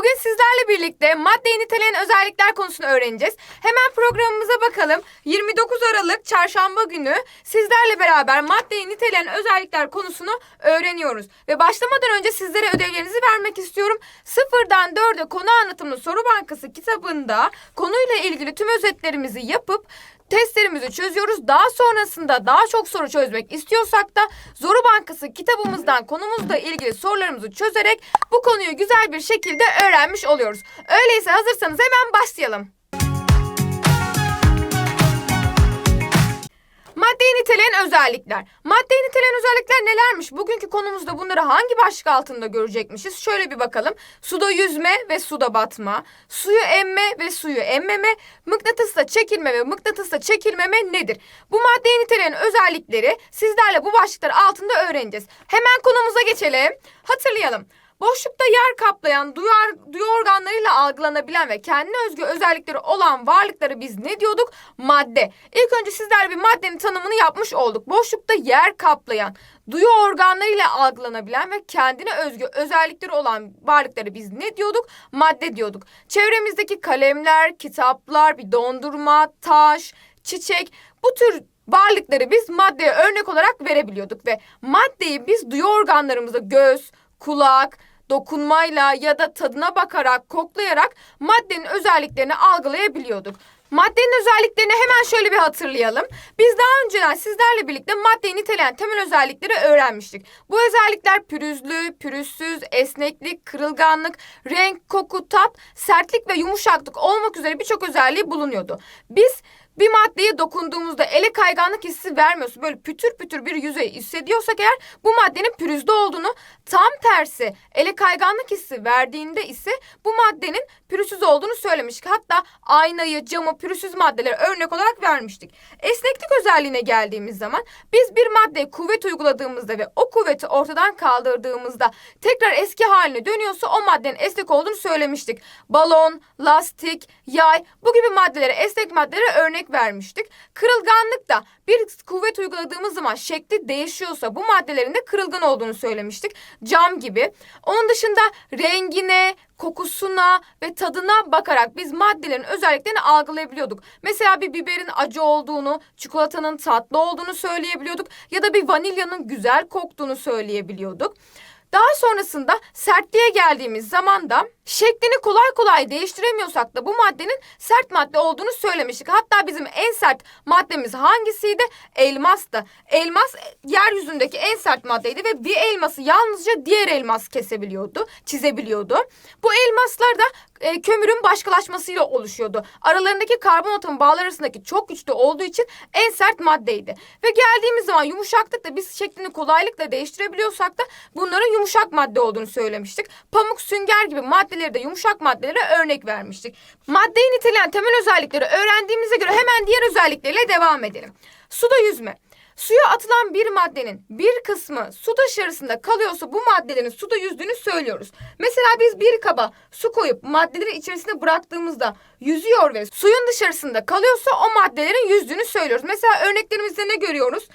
Bugün sizlerle birlikte maddeyi niteleyen özellikler konusunu öğreneceğiz. Hemen programımıza bakalım. 29 Aralık Çarşamba günü sizlerle beraber maddeyi niteleyen özellikler konusunu öğreniyoruz. Ve başlamadan önce sizlere ödevlerinizi vermek istiyorum. Sıfırdan dörde konu anlatımlı soru bankası kitabında konuyla ilgili tüm özetlerimizi yapıp testlerimizi çözüyoruz. Daha sonrasında daha çok soru çözmek istiyorsak da Zoru Bankası kitabımızdan konumuzla ilgili sorularımızı çözerek bu konuyu güzel bir şekilde öğrenmiş oluyoruz. Öyleyse hazırsanız hemen başlayalım. Maddeyi niteleyen özellikler. Maddeyi niteleyen özellikler nelermiş? Bugünkü konumuzda bunları hangi başlık altında görecekmişiz? Şöyle bir bakalım. Suda yüzme ve suda batma, suyu emme ve suyu emmeme, mıknatısla çekilme ve mıknatısla çekilmeme nedir? Bu maddeyi niteleyen özellikleri sizlerle bu başlıklar altında öğreneceğiz. Hemen konumuza geçelim. Hatırlayalım. Boşlukta yer kaplayan, duyar, duyu organlarıyla algılanabilen ve kendine özgü özellikleri olan varlıkları biz ne diyorduk? Madde. İlk önce sizlerle bir maddenin tanımını yapmış olduk. Boşlukta yer kaplayan, duyu organlarıyla algılanabilen ve kendine özgü özellikleri olan varlıkları biz ne diyorduk? Madde diyorduk. Çevremizdeki kalemler, kitaplar, bir dondurma, taş, çiçek bu tür varlıkları biz maddeye örnek olarak verebiliyorduk ve maddeyi biz duyu organlarımızda göz, kulak, dokunmayla ya da tadına bakarak, koklayarak maddenin özelliklerini algılayabiliyorduk. Maddenin özelliklerini hemen şöyle bir hatırlayalım. Biz daha önceden sizlerle birlikte maddeyi niteleyen temel özellikleri öğrenmiştik. Bu özellikler pürüzlü, pürüzsüz, esneklik, kırılganlık, renk, koku, tat, sertlik ve yumuşaklık olmak üzere birçok özelliği bulunuyordu. Biz bir maddeye dokunduğumuzda ele kayganlık hissi vermiyorsa böyle pütür pütür bir yüzey hissediyorsak eğer bu maddenin pürüzlü olduğunu tam tersi ele kayganlık hissi verdiğinde ise bu maddenin pürüzsüz olduğunu söylemiştik. Hatta aynayı, camı, pürüzsüz maddeleri örnek olarak vermiştik. Esneklik özelliğine geldiğimiz zaman biz bir maddeye kuvvet uyguladığımızda ve o kuvveti ortadan kaldırdığımızda tekrar eski haline dönüyorsa o maddenin esnek olduğunu söylemiştik. Balon, lastik, yay bu gibi maddelere esnek maddelere örnek vermiştik. Kırılganlık da bir kuvvet uyguladığımız zaman şekli değişiyorsa bu maddelerin de kırılgan olduğunu söylemiştik. Cam gibi. Onun dışında rengine, kokusuna ve tadına bakarak biz maddelerin özelliklerini algılayabiliyorduk. Mesela bir biberin acı olduğunu, çikolatanın tatlı olduğunu söyleyebiliyorduk ya da bir vanilyanın güzel koktuğunu söyleyebiliyorduk. Daha sonrasında sertliğe geldiğimiz zaman da şeklini kolay kolay değiştiremiyorsak da bu maddenin sert madde olduğunu söylemiştik. Hatta bizim en sert maddemiz hangisiydi? Elmastı. Elmas yeryüzündeki en sert maddeydi ve bir elması yalnızca diğer elmas kesebiliyordu, çizebiliyordu. Bu elmaslar da e, kömürün başkalaşmasıyla oluşuyordu. Aralarındaki karbon atom bağlar arasındaki çok güçlü olduğu için en sert maddeydi. Ve geldiğimiz zaman yumuşaklıkla biz şeklini kolaylıkla değiştirebiliyorsak da bunların yumuşak madde olduğunu söylemiştik. Pamuk, sünger gibi maddeleri de yumuşak maddelere örnek vermiştik. Maddeyi niteleyen temel özellikleri öğrendiğimize göre hemen diğer özellikleriyle devam edelim. Suda yüzme. Suya atılan bir maddenin bir kısmı su dışarısında kalıyorsa bu maddelerin suda yüzdüğünü söylüyoruz. Mesela biz bir kaba su koyup maddeleri içerisine bıraktığımızda yüzüyor ve suyun dışarısında kalıyorsa o maddelerin yüzdüğünü söylüyoruz. Mesela örneklerimizde ne görüyoruz?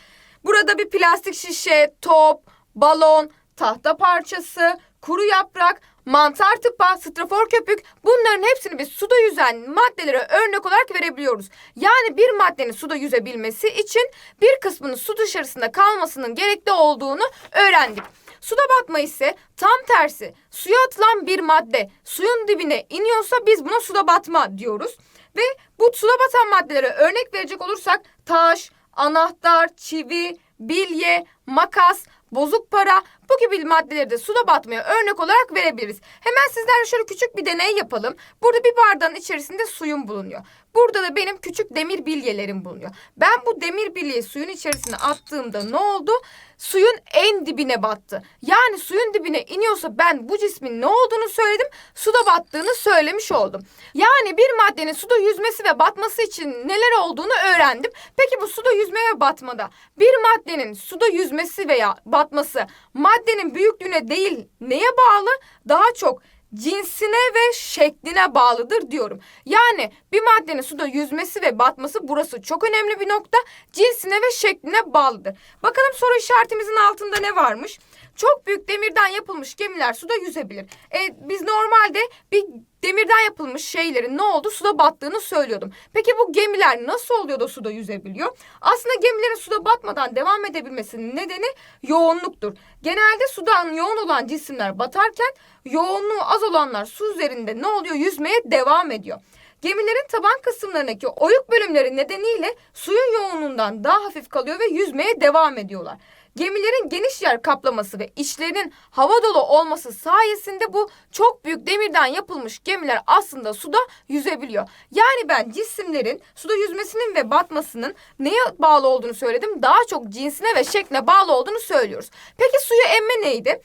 Burada bir plastik şişe, top, balon, tahta parçası, kuru yaprak, mantar tıpa, strafor köpük bunların hepsini biz suda yüzen maddelere örnek olarak verebiliyoruz. Yani bir maddenin suda yüzebilmesi için bir kısmının su dışarısında kalmasının gerekli olduğunu öğrendik. Suda batma ise tam tersi. Suya atılan bir madde suyun dibine iniyorsa biz buna suda batma diyoruz. Ve bu suda batan maddelere örnek verecek olursak taş, anahtar, çivi, bilye, makas, bozuk para bu gibi maddeleri de suda batmaya örnek olarak verebiliriz. Hemen sizlerle şöyle küçük bir deney yapalım. Burada bir bardağın içerisinde suyum bulunuyor. Burada da benim küçük demir bilyelerim bulunuyor. Ben bu demir bilyeyi suyun içerisine attığımda ne oldu? Suyun en dibine battı. Yani suyun dibine iniyorsa ben bu cismin ne olduğunu söyledim. Suda battığını söylemiş oldum. Yani bir maddenin suda yüzmesi ve batması için neler olduğunu öğrendim. Peki bu suda yüzme ve batmada bir maddenin suda yüzmesi veya batması maddenin büyüklüğüne değil neye bağlı? Daha çok cinsine ve şekline bağlıdır diyorum. Yani bir maddenin suda yüzmesi ve batması burası çok önemli bir nokta. Cinsine ve şekline bağlıdır. Bakalım soru işaretimizin altında ne varmış? Çok büyük demirden yapılmış gemiler suda yüzebilir. E, biz normalde bir demirden yapılmış şeylerin ne oldu suda battığını söylüyordum. Peki bu gemiler nasıl oluyor da suda yüzebiliyor? Aslında gemilerin suda batmadan devam edebilmesinin nedeni yoğunluktur. Genelde sudan yoğun olan cisimler batarken yoğunluğu az olanlar su üzerinde ne oluyor? Yüzmeye devam ediyor. Gemilerin taban kısımlarındaki oyuk bölümleri nedeniyle suyun yoğunluğundan daha hafif kalıyor ve yüzmeye devam ediyorlar. Gemilerin geniş yer kaplaması ve içlerinin hava dolu olması sayesinde bu çok büyük demirden yapılmış gemiler aslında suda yüzebiliyor. Yani ben cisimlerin suda yüzmesinin ve batmasının neye bağlı olduğunu söyledim. Daha çok cinsine ve şekline bağlı olduğunu söylüyoruz. Peki suyu emme neydi?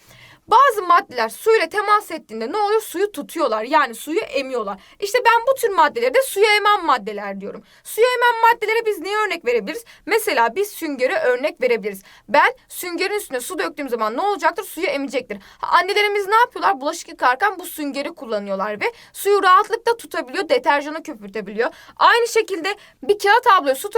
Bazı maddeler suyla temas ettiğinde ne oluyor? Suyu tutuyorlar. Yani suyu emiyorlar. İşte ben bu tür maddelere de suya emen maddeler diyorum. Suya emen maddelere biz neye örnek verebiliriz? Mesela biz süngere örnek verebiliriz. Ben süngerin üstüne su döktüğüm zaman ne olacaktır? Suyu emecektir. Annelerimiz ne yapıyorlar? Bulaşık yıkarken bu süngeri kullanıyorlar ve suyu rahatlıkla tutabiliyor. Deterjanı köpürtebiliyor. Aynı şekilde bir kağıt tabloya su,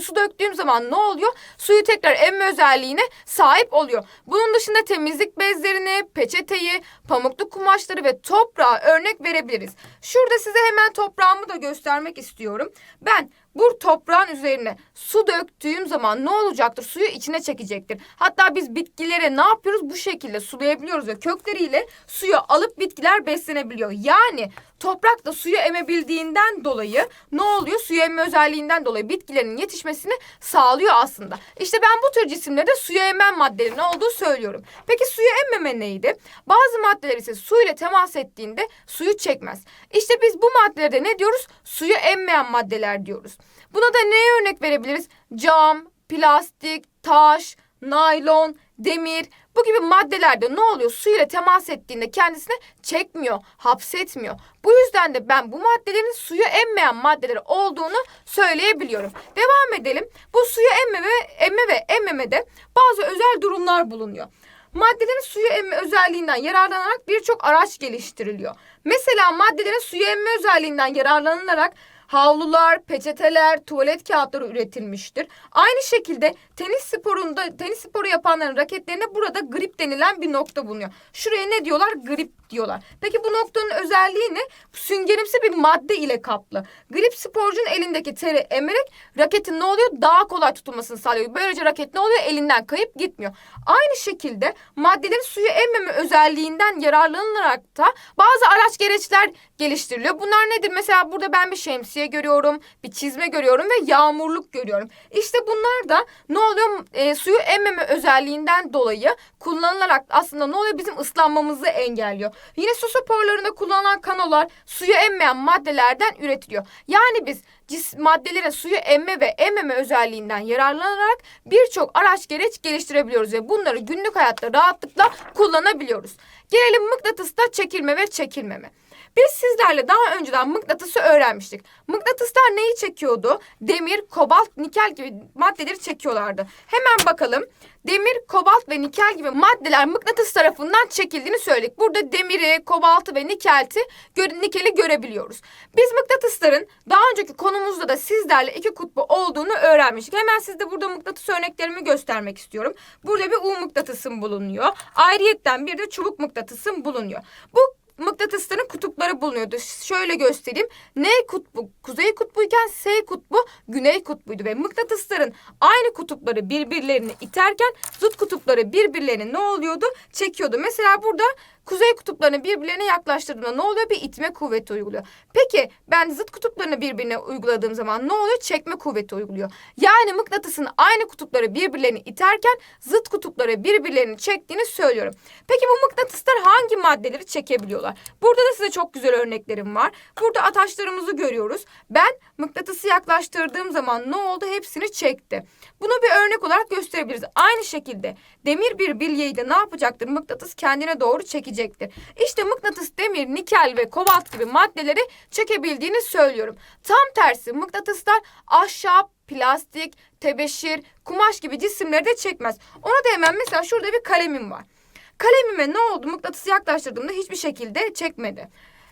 su döktüğüm zaman ne oluyor? Suyu tekrar emme özelliğine sahip oluyor. Bunun dışında temizlik bezlerini, peçeteyi, pamuklu kumaşları ve toprağı örnek verebiliriz. Şurada size hemen toprağımı da göstermek istiyorum. Ben bu toprağın üzerine su döktüğüm zaman ne olacaktır? Suyu içine çekecektir. Hatta biz bitkilere ne yapıyoruz? Bu şekilde sulayabiliyoruz ve kökleriyle suyu alıp bitkiler beslenebiliyor. Yani toprak da suyu emebildiğinden dolayı ne oluyor? Suyu emme özelliğinden dolayı bitkilerin yetişmesini sağlıyor aslında. İşte ben bu tür cisimlerde suya emen maddelerin olduğu söylüyorum. Peki suyu emmeme neydi? Bazı maddeler ise su ile temas ettiğinde suyu çekmez. İşte biz bu maddelerde ne diyoruz? Suyu emmeyen maddeler diyoruz. Buna da neye örnek verebiliriz? Cam, plastik, taş, naylon, demir bu gibi maddelerde ne oluyor? Su ile temas ettiğinde kendisine çekmiyor, hapsetmiyor. Bu yüzden de ben bu maddelerin suyu emmeyen maddeler olduğunu söyleyebiliyorum. Devam edelim. Bu suyu emme ve, emme ve emmemede bazı özel durumlar bulunuyor. Maddelerin suyu emme özelliğinden yararlanarak birçok araç geliştiriliyor. Mesela maddelerin suyu emme özelliğinden yararlanılarak havlular, peçeteler, tuvalet kağıtları üretilmiştir. Aynı şekilde tenis sporunda tenis sporu yapanların raketlerine burada grip denilen bir nokta bulunuyor. Şuraya ne diyorlar? Grip diyorlar. Peki bu noktanın özelliği ne? Süngerimsi bir madde ile kaplı. Grip sporcunun elindeki teri emerek raketin ne oluyor? Daha kolay tutulmasını sağlıyor. Böylece raket ne oluyor? Elinden kayıp gitmiyor. Aynı şekilde maddelerin suyu emmeme özelliğinden yararlanılarak da bazı araç gereçler geliştiriliyor. Bunlar nedir? Mesela burada ben bir şemsiye görüyorum, bir çizme görüyorum ve yağmurluk görüyorum. İşte bunlar da ne oluyor? E, suyu emmeme özelliğinden dolayı kullanılarak aslında ne oluyor? Bizim ıslanmamızı engelliyor. Yine su sporlarında kullanılan kanolar suyu emmeyen maddelerden üretiliyor. Yani biz cis maddelerin suyu emme ve emmeme özelliğinden yararlanarak birçok araç gereç geliştirebiliyoruz ve bunları günlük hayatta rahatlıkla kullanabiliyoruz. Gelelim mıknatısta çekilme ve çekilmeme. Biz sizlerle daha önceden mıknatısı öğrenmiştik. Mıknatıslar neyi çekiyordu? Demir, kobalt, nikel gibi maddeleri çekiyorlardı. Hemen bakalım. Demir, kobalt ve nikel gibi maddeler mıknatıs tarafından çekildiğini söyledik. Burada demiri, kobaltı ve nikelti, nikeli görebiliyoruz. Biz mıknatısların daha önceki konumuzda da sizlerle iki kutbu olduğunu öğrenmiştik. Hemen sizde burada mıknatıs örneklerimi göstermek istiyorum. Burada bir U mıknatısım bulunuyor. Ayrıyetten bir de çubuk mıknatısım bulunuyor. Bu mıknatısların kutupları bulunuyordu. Şöyle göstereyim. N kutbu kuzey kutbuyken S kutbu güney kutbuydu ve mıknatısların aynı kutupları birbirlerini iterken zıt kutupları birbirlerini ne oluyordu? Çekiyordu. Mesela burada kuzey kutuplarını birbirlerine yaklaştırdığında ne oluyor? Bir itme kuvveti uyguluyor. Peki ben zıt kutuplarını birbirine uyguladığım zaman ne oluyor? Çekme kuvveti uyguluyor. Yani mıknatısın aynı kutupları birbirlerini iterken zıt kutupları birbirlerini çektiğini söylüyorum. Peki bu mıknatıslar hangi maddeleri çekebiliyorlar? Burada da size çok güzel örneklerim var. Burada ataşlarımızı görüyoruz. Ben mıknatısı yaklaştırdığım zaman ne oldu? Hepsini çekti. Bunu bir örnek olarak gösterebiliriz. Aynı şekilde demir bir bilyeyi de ne yapacaktır? Mıknatıs kendine doğru çekecektir. İşte mıknatıs demir, nikel ve kobalt gibi maddeleri çekebildiğini söylüyorum. Tam tersi mıknatıslar ahşap, plastik, tebeşir, kumaş gibi cisimleri de çekmez. Ona da hemen mesela şurada bir kalemim var. Kalemime ne oldu? Mıknatısı yaklaştırdığımda hiçbir şekilde çekmedi.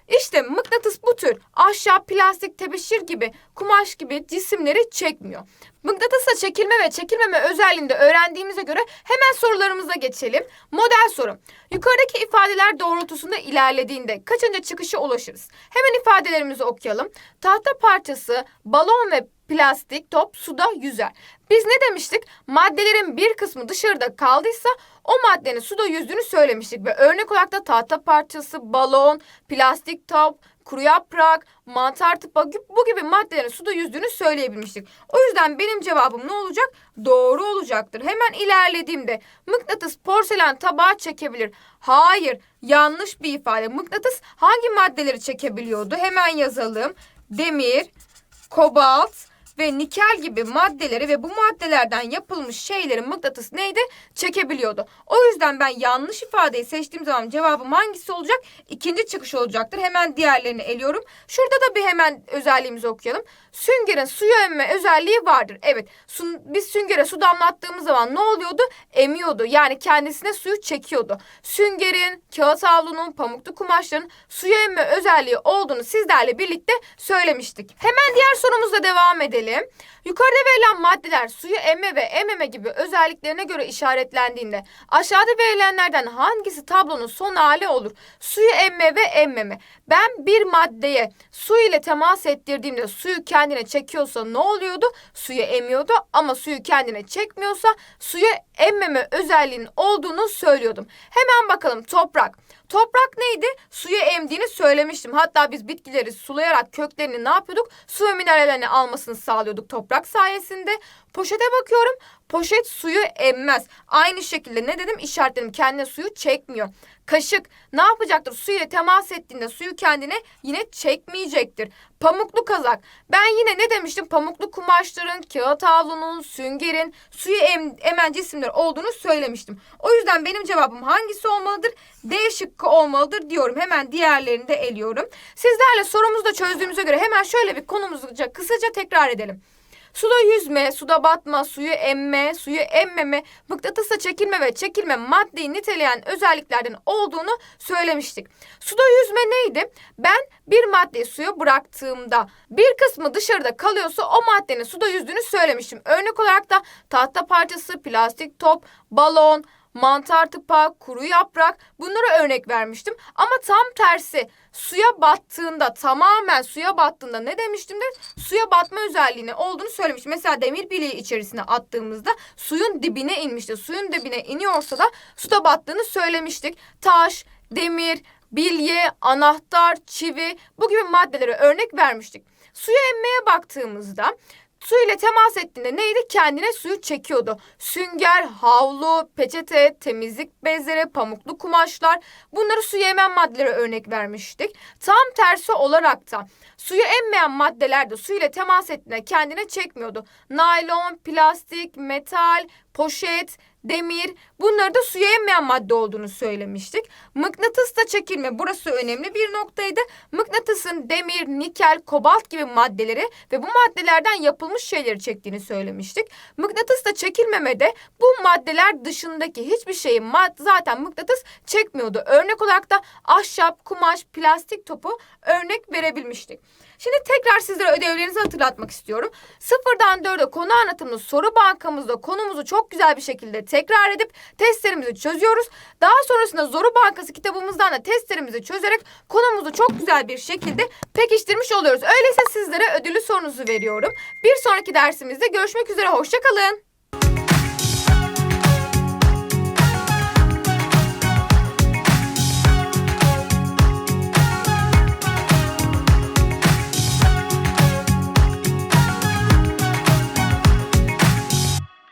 İşte mıknatıs bu tür ahşap, plastik, tebeşir gibi, kumaş gibi cisimleri çekmiyor. Mıknatısla çekilme ve çekilmeme özelliğini de öğrendiğimize göre hemen sorularımıza geçelim. Model soru. Yukarıdaki ifadeler doğrultusunda ilerlediğinde kaçıncı çıkışa ulaşırız? Hemen ifadelerimizi okuyalım. Tahta parçası, balon ve plastik top suda yüzer. Biz ne demiştik? Maddelerin bir kısmı dışarıda kaldıysa o maddenin suda yüzdüğünü söylemiştik ve örnek olarak da tahta parçası, balon, plastik top, kuru yaprak, mantar tıpa bu gibi maddelerin suda yüzdüğünü söyleyebilmiştik. O yüzden benim cevabım ne olacak? Doğru olacaktır. Hemen ilerlediğimde mıknatıs porselen tabağı çekebilir. Hayır, yanlış bir ifade. Mıknatıs hangi maddeleri çekebiliyordu? Hemen yazalım. Demir, kobalt ve nikel gibi maddeleri ve bu maddelerden yapılmış şeyleri mıknatıs neydi? Çekebiliyordu. O yüzden ben yanlış ifadeyi seçtiğim zaman cevabım hangisi olacak? İkinci çıkış olacaktır. Hemen diğerlerini eliyorum. Şurada da bir hemen özelliğimizi okuyalım. Süngerin suyu emme özelliği vardır. Evet su, biz süngere su damlattığımız zaman ne oluyordu? Emiyordu. Yani kendisine suyu çekiyordu. Süngerin, kağıt havlunun, pamuklu kumaşların suyu emme özelliği olduğunu sizlerle birlikte söylemiştik. Hemen diğer sorumuzla devam edelim. Yukarıda verilen maddeler suyu emme ve emmeme gibi özelliklerine göre işaretlendiğinde aşağıda verilenlerden hangisi tablonun son hali olur? Suyu emme ve emmeme. Ben bir maddeye su ile temas ettirdiğimde suyu kendine çekiyorsa ne oluyordu? Suyu emiyordu ama suyu kendine çekmiyorsa suyu emmeme özelliğinin olduğunu söylüyordum. Hemen bakalım toprak. Toprak neydi? Suyu emdiğini söylemiştim. Hatta biz bitkileri sulayarak köklerini ne yapıyorduk? Su ve minerallerini almasını sağlıyorduk toprak sayesinde. Poşete bakıyorum. Poşet suyu emmez. Aynı şekilde ne dedim? İşaretledim. Kendine suyu çekmiyor. Kaşık ne yapacaktır? Su ile temas ettiğinde suyu kendine yine çekmeyecektir. Pamuklu kazak. Ben yine ne demiştim? Pamuklu kumaşların, kağıt havlunun, süngerin, suyu em, emen cisimler olduğunu söylemiştim. O yüzden benim cevabım hangisi olmalıdır? D şıkkı olmalıdır diyorum. Hemen diğerlerini de eliyorum. Sizlerle sorumuzu da çözdüğümüze göre hemen şöyle bir konumuzu kısaca tekrar edelim. Suda yüzme, suda batma, suyu emme, suyu emmeme, mıknatısla çekilme ve çekilme maddeyi niteleyen özelliklerden olduğunu söylemiştik. Suda yüzme neydi? Ben bir maddeyi suya bıraktığımda bir kısmı dışarıda kalıyorsa o maddenin suda yüzdüğünü söylemiştim. Örnek olarak da tahta parçası, plastik top, balon, mantar tıpa, kuru yaprak bunlara örnek vermiştim. Ama tam tersi suya battığında tamamen suya battığında ne demiştim de suya batma özelliğine olduğunu söylemiştim. Mesela demir bileği içerisine attığımızda suyun dibine inmişti. Suyun dibine iniyorsa da suda battığını söylemiştik. Taş, demir, bilye, anahtar, çivi bu gibi maddelere örnek vermiştik. Suya emmeye baktığımızda Su ile temas ettiğinde neydi? Kendine suyu çekiyordu. Sünger, havlu, peçete, temizlik bezleri, pamuklu kumaşlar bunları su yemen maddelere örnek vermiştik. Tam tersi olarak da suyu emmeyen maddeler de su ile temas ettiğinde kendine çekmiyordu. Naylon, plastik, metal, poşet, demir bunları da suya emmeyen madde olduğunu söylemiştik. Mıknatısla çekilme burası önemli bir noktaydı. Mıknatısın demir, nikel, kobalt gibi maddeleri ve bu maddelerden yapılmış şeyleri çektiğini söylemiştik. Mıknatısla çekilmemede bu maddeler dışındaki hiçbir şeyi zaten mıknatıs çekmiyordu. Örnek olarak da ahşap, kumaş, plastik topu örnek verebilmiştik. Şimdi tekrar sizlere ödevlerinizi hatırlatmak istiyorum. Sıfırdan dörde konu anlatımlı soru bankamızda konumuzu çok güzel bir şekilde tekrar edip testlerimizi çözüyoruz. Daha sonrasında Zoru Bankası kitabımızdan da testlerimizi çözerek konumuzu çok güzel bir şekilde pekiştirmiş oluyoruz. Öyleyse sizlere ödülü sorunuzu veriyorum. Bir sonraki dersimizde görüşmek üzere. Hoşçakalın.